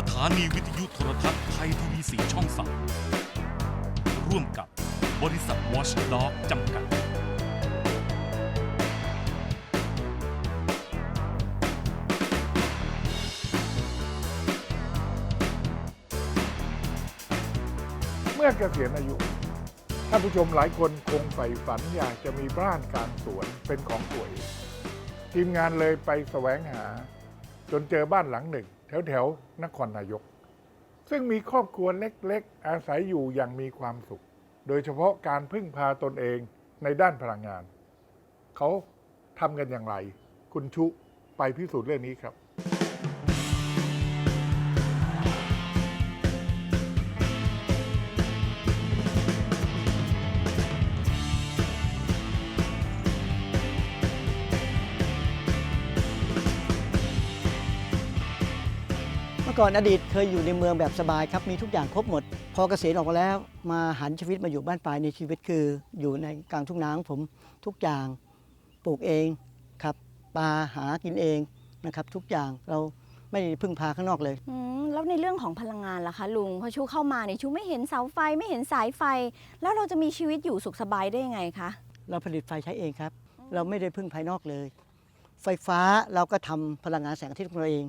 สถานีวิทยุโทรทัศน์ไทยทีวีสีช่องสามร่วมกับบริษัทวอชด็อกจำกัด เมื่อเกษียณอายุ ท่านผู้ชมหลายคนคงใฝ่ฝันอยากจะมีบ้านกลางสวนเป็นของตัวเองทีมงานเลยไปแสวงหา จนเจอบ้านหลังหนึ่ง แถวแถวนครนายก ซึ่งมีครอบครัวเล็กๆ อาศัยอยู่อย่างมีความสุข โดยเฉพาะการพึ่งพาตนเองในด้านพลังงาน เขาทำกันอย่างไร คุณชุไปพิสูจน์เรื่องนี้ครับ มื่อก่อนอดีตเคยอยู่ในเมืองแบบสบายครับมีทุกอย่างครบหมด พอเกษียณออกมาแล้ว มาหันชีวิตมาอยู่บ้านปลายในชีวิตคือ อยู่ในกลางทุ่งนาของผมทุกอย่างปลูกเองครับปลาหากินเองนะครับทุกอย่างเราไม่ได้พึ่งพาข้างนอกเลย อืมแล้วในเรื่องของพลังงานล่ะคะลุงพอชูเข้ามาเนี่ยชูไม่เห็นเสาไฟไม่เห็นสายไฟ แล้วเราจะมีชีวิตอยู่สุขสบายได้ยังไงคะเราผลิตไฟใช้เองครับ เราไม่ได้พึ่งภายนอกเลย ไฟฟ้าเราก็ทำพลังงานแสงอาทิตย์ของเราเอง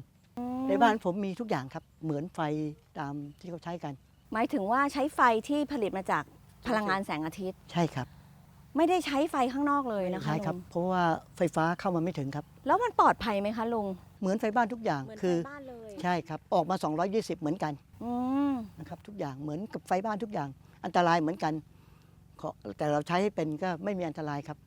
ในบ้านผมมีทุกอย่างครับ เหมือนไฟตามที่เขาใช้กัน หมายถึงว่าใช้ไฟที่ผลิตมาจากพลังงานแสงอาทิตย์ ใช่ครับ ไม่ได้ใช้ไฟข้างนอกเลยนะคะใช่ครับ ลุงเพราะว่าไฟฟ้าเข้ามาไม่ถึงครับ แล้วมันปลอดภัยไหมคะลุงเหมือนไฟบ้านทุกอย่างคือบ้านเลยใช่ครับ ออกมา 220 เหมือนกันอืมนะครับ ทุกอย่างเหมือนกับไฟบ้านทุกอย่าง อันตรายเหมือนกันขอแต่เราใช้ให้เป็นก็ไม่มีอันตรายครับ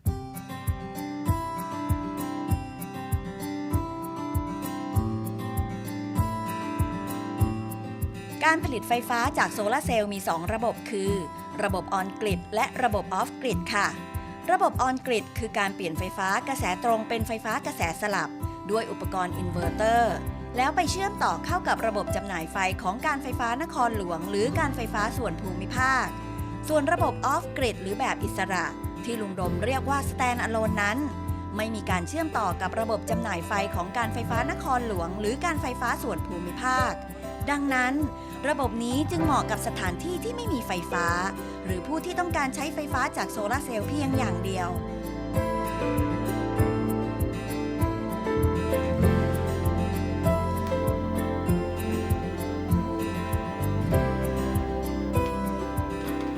การผลิตไฟฟ้าจากโซลาร์เซลล์มี 2 ระบบคือ ระบบออนกริดและระบบออฟกริดค่ะ ระบบออนกริดคือการเปลี่ยนไฟฟ้ากระแสตรงเป็นไฟฟ้ากระแสสลับ ด้วยอุปกรณ์อินเวอร์เตอร์แล้วไปเชื่อมต่อเข้ากับระบบจำหน่ายไฟของการไฟฟ้านครหลวง หรือการไฟฟ้าส่วนภูมิภาค ส่วนระบบออฟกริดหรือแบบอิสระ ที่ลุงดมเรียกว่า stand alone นั้น ไม่มีการเชื่อมต่อกับระบบจำหน่ายไฟของการไฟฟ้านครหลวง หรือการไฟฟ้าส่วนภูมิภาค ดังนั้น ระบบนี้จึงเหมาะกับสถานที่ที่ไม่มีไฟฟ้า หรือผู้ที่ต้องการใช้ไฟฟ้าจากโซลาร์เซลล์เพียงอย่างเดียว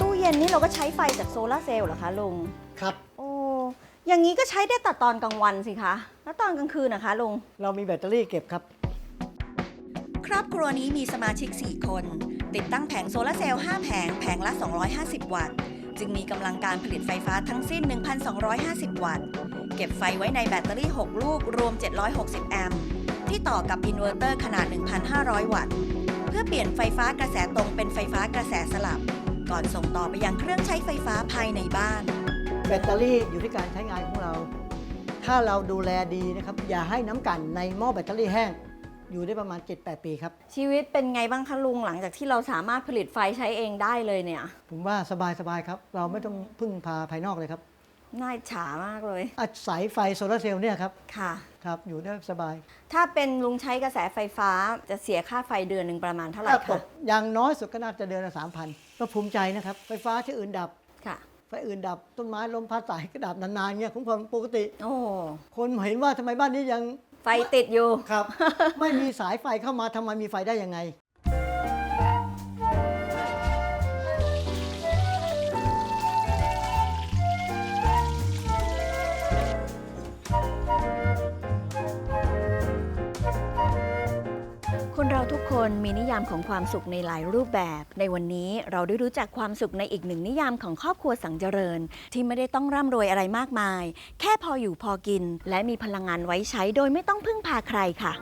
ตู้เย็นนี่เราก็ใช้ไฟจากโซลาร์เซลล์เหรอคะลุง ครับ โอ้ อย่างนี้ก็ใช้ได้แต่ตอนกลางวันสิคะ แล้วตอนกลางคืนนะคะลุง เรามีแบตเตอรี่เก็บครับค รอบครัวนี้มีสมาชิก 4 คน ติดตั้งแผงโซลาร์เซลล์ 5 แผง แผงละ 250 วัตต์ จึงมีกำลังการผลิตไฟฟ้าทั้งสิ้น 1,250 วัตต์ เก็บไฟไว้ในแบตเตอรี่ 6 ลูก รวม 760 แอมป์ ที่ต่อกับอินเวอร์เตอร์ขนาด 1,500 วัตต์ เพื่อเปลี่ยนไฟฟ้ากระแสตรงเป็นไฟฟ้ากระแสสลับ ก่อนส่งต่อไปยังเครื่องใช้ไฟฟ้าภายในบ้าน แบตเตอรี่อยู่ที่การใช้งานของเรา ถ้าเราดูแลดีนะครับ อย่าให้น้ำกันในหม้อแบตเตอรี่แห้ง อยู่ได้ประมาณ 7-8 ปีครับ ชีวิตเป็นไงบ้างคะลุงหลังจากที่เราสามารถผลิตไฟใช้เองได้เลยเนี่ย ผมว่าสบายๆครับ เราไม่ต้องพึ่งพาภายนอกเลยครับ น่าอิจฉามากเลย อาศัยไฟโซลาร์เซลล์เนี่ยครับ ค่ะ ครับ อยู่ได้สบาย ถ้าเป็นลุงใช้กระแสไฟฟ้าจะเสียค่าไฟเดือนหนึ่งประมาณเท่าไหร่ถ้าตคะกอย่างน้อยสุดก็น่าจะเดือนละสามพันก็ภูมิใจนะครับ ไฟฟ้าที่อื่นดับ ค่ะ ไฟอื่นดับ ต้นไม้ลมพัดสายก็ดับนานๆเงี้ยของผมปกติ โอ้ คนเห็นว่าทำไมบ้านนี้ยัง ไฟติดอยู่ ครับ ไม่มีสายไฟเข้ามาทำไมมีไฟได้ยังไง คนมีนิยามของความสุขในหลายรูปแบบ ในวันนี้เราได้รู้จักความสุขในอีกหนึ่งนิยามของครอบครัวสังเจริญ ที่ไม่ได้ต้องร่ำรวยอะไรมากมาย แค่พออยู่พอกิน และมีพลังงานไว้ใช้โดยไม่ต้องพึ่งพาใครค่ะ